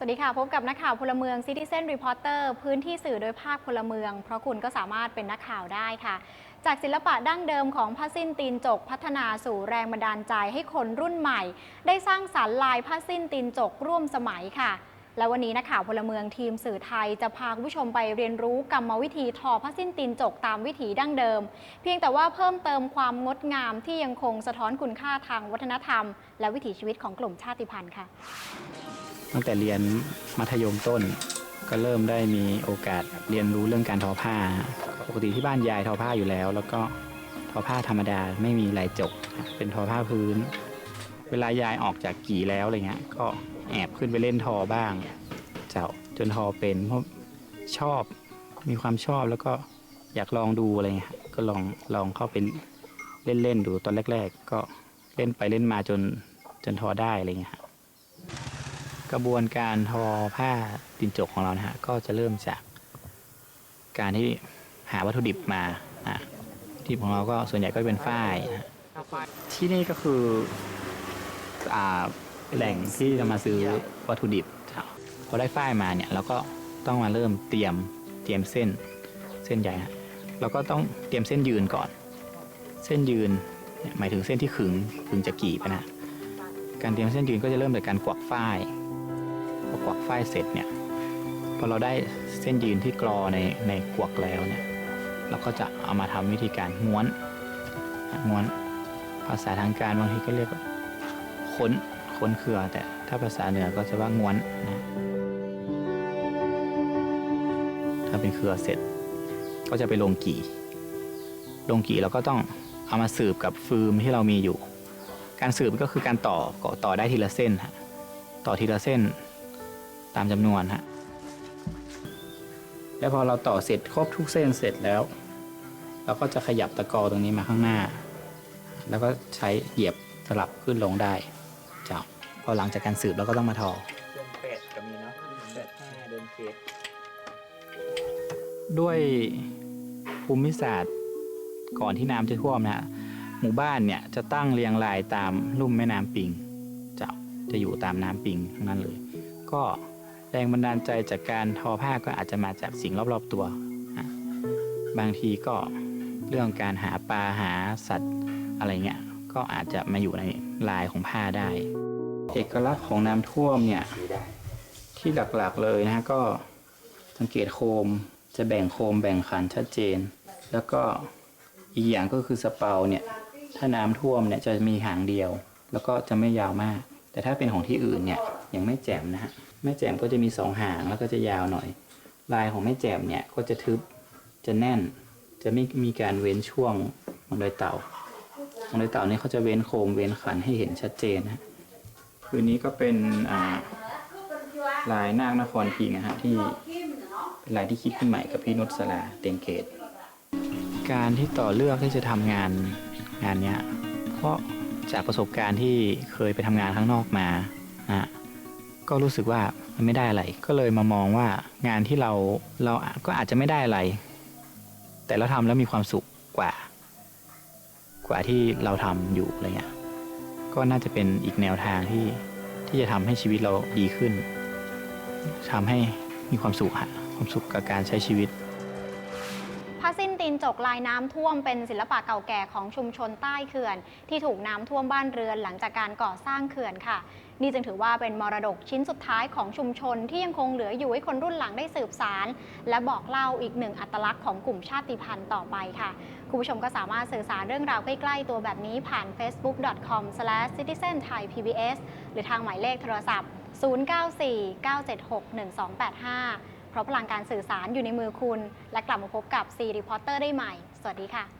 สวัสดีค่ะ พบกับนักข่าวพลเมือง Citizen Reporter พื้นที่สื่อโดยภาคพลเมือง เพราะคุณก็สามารถเป็นนักข่าวได้ค่ะ จากศิลปะดั้งเดิมของผ้าสิ้นตีนจก พัฒนาสู่แรงบันดาลใจให้คนรุ่นใหม่ ได้สร้างสรรค์ลายผ้าสิ้นตีนจกร่วมสมัยค่ะ และวันนี้นักข่าวพลเมืองทีมสื่อไทยจะพาคุณผู้ชมไปเรียนรู้กรรมวิธีทอผ้าสิ้นตีนจกตามวิถีดั้งเดิม เพียงแต่ว่าเพิ่มเติมความงดงามที่ยังคงสะท้อนคุณค่าทางวัฒนธรรม และวิถีชีวิตของกลุ่มชาติพันธุ์ค่ะ ตั้งแต่เรียนมัธยมต้น ก็เริ่มได้มีโอกาสเรียนรู้เรื่องการทอผ้า ปกติที่บ้านยายทอผ้าอยู่แล้ว แล้วก็ทอผ้าธรรมดาไม่มีลายจก เป็นทอผ้าพื้น เวลายายออกจากกี่แล้วอะไรเงี้ยก็แอบขึ้นไปเล่นทอบ้างเจ้าจนทอเป็นเพราะชอบมีความชอบแล้วก็อยากลองดูอะไรเงี้ยก็ลองลองเข้าไปเล่นๆดูตอนแรก ๆ ก็เล่นไปเล่นมาจนจนทอได้อะไรเงี้ย กระบวนการทอผ้าตินจกของเรานะฮะก็จะเริ่มจากการที่หาวัตถุดิบมาอะวัตถุดิบของเราก็ส่วนใหญ่ก็เป็นฝ้ายนะฮะที่นี่ก็คืออ่าแหล่งที่จะมาซื้อวัตถุดิบพอได้ฝ้ายมาเนี่ยเราก็ต้องมาเริ่มเตรียมเตรียมเส้นเส้นใหญ่ฮะเราก็ต้องเตรียมเส้นยืนก่อน เส้นยืนหมายถึงเส้นที่ขึงขึงจะกี่ปะนะการเตรียมเส้นยืนก็จะเริ่มจากการกวักฝ้าย พอกวักฝ้ายเสร็จเนี่ยพอเราได้เส้นยืนที่กรอในในกวักแล้วเนี่ยเราก็จะเอามาทำวิธีการม้วนม้วนภาษาทางการบางทีก็เรียกว่าค้นค้นเครือแต่ถ้าภาษาเหนือก็จะว่าง้วนนะถ้าเป็นเครือเสร็จ ก็จะไปลงกี่ลงกี่เราก็ต้องเอามาสืบกับฟืมที่เรามีอยู่ การสืบก็คือการต่อก็ต่อได้ทีละเส้นฮะต่อทีละเส้น ตามจำนวนฮะแล้วพอเราต่อเสร็จครบทุกเส้นเสร็จแล้ว เราก็จะขยับตะกอตรงนี้มาข้างหน้า แล้วก็ใช้เหยียบสลับขึ้นลงได้เจ้าพอหลังจากการสืบเราก็ต้องมาทอเดินเป็ดก็มีเนาะเดินห้าเดินเป็ดด้วยภูมิศาสตร์ก่อนที่น้ำจะท่วมนะฮะหมู่บ้านเนี่ยจะตั้งเรียงรายตามลุ่มแม่น้ำปิงจะจะอยู่ตามน้ำปิงทั้งนั้นเลย ก็ แรงบันดาลใจจากการทอผ้าก็อาจจะมาจากสิ่งรอบๆตัว บางทีก็เรื่องการหาปลาหาสัตว์อะไรเงี้ย ก็อาจจะมาอยู่ในลายของผ้าได้ เอกลักษณ์ของน้ำท่วมเนี่ยที่หลักๆเลยนะฮะก็สังเกตโคมจะแบ่งโคมแบ่งขันชัดเจน แล้วก็อีกอย่างก็คือสเปาเนี่ยถ้าน้ำท่วมเนี่ยจะมีหางเดียว แล้วก็จะไม่ยาวมาก แต่ถ้าเป็นของที่อื่นเนี่ยยังไม่แจ่มนะฮะ แม่แจ่มก็จะมีสองหางแล้วก็จะยาวหน่อย ลายของแม่แจ่มเนี่ยก็จะทึบจะแน่น จะไม่มีการเว้นช่วงของดอยเต่าของดอยเต่านี่เขาจะเว้นโคมเว้นขันให้เห็นชัดเจนนะฮะคืนนี้ก็เป็นอ่าลายนาคนครพิงนะฮะที่เป็นลายที่คิดขึ้นใหม่กับพี่นุชสลาเต็งเกต การที่ต่อเลือกที่จะทำงานงานเนี้ยเพราะจากประสบการณ์ที่เคยไปทำงานข้างนอกมานะ ก็รู้สึกว่ามันไม่ได้อะไร ก็เลยมามองว่างานที่เราเราก็อาจจะไม่ได้อะไร แต่เราทำแล้วมีความสุขกว่า กว่าที่เราทำอยู่อะไรเงี้ยก็น่าจะเป็นอีกแนวทางที่ที่จะทำให้ชีวิตเราดีขึ้นทำให้มีความสุขฮะความสุขกับการใช้ชีวิต สิ้นตีนจกลายน้ำท่วมเป็นศิลปะเก่าแก่ของชุมชนใต้เขื่อน ที่ถูกน้ำท่วมบ้านเรือนหลังจากการก่อสร้างเขื่อนค่ะ นี่จึงถือว่าเป็นมรดกชิ้นสุดท้ายของชุมชนที่ยังคงเหลืออยู่ให้คนรุ่นหลังได้สืบสาร และบอกเล่าอีกหนึ่งอัตลักษณ์ของกลุ่มชาติพันธุ์ต่อไปค่ะ คุณผู้ชมก็สามารถสื่อสารเรื่องราวใกล้ๆตัวแบบนี้ผ่าน facebook.com/citizenthaipbs หรือทางหมายเลขโทรศัพท์ 0949761285 เพราะพลังการสื่อสารอยู่ในมือคุณ และกลับมาพบกับซีรีพอร์เตอร์ได้ใหม่ สวัสดีค่ะ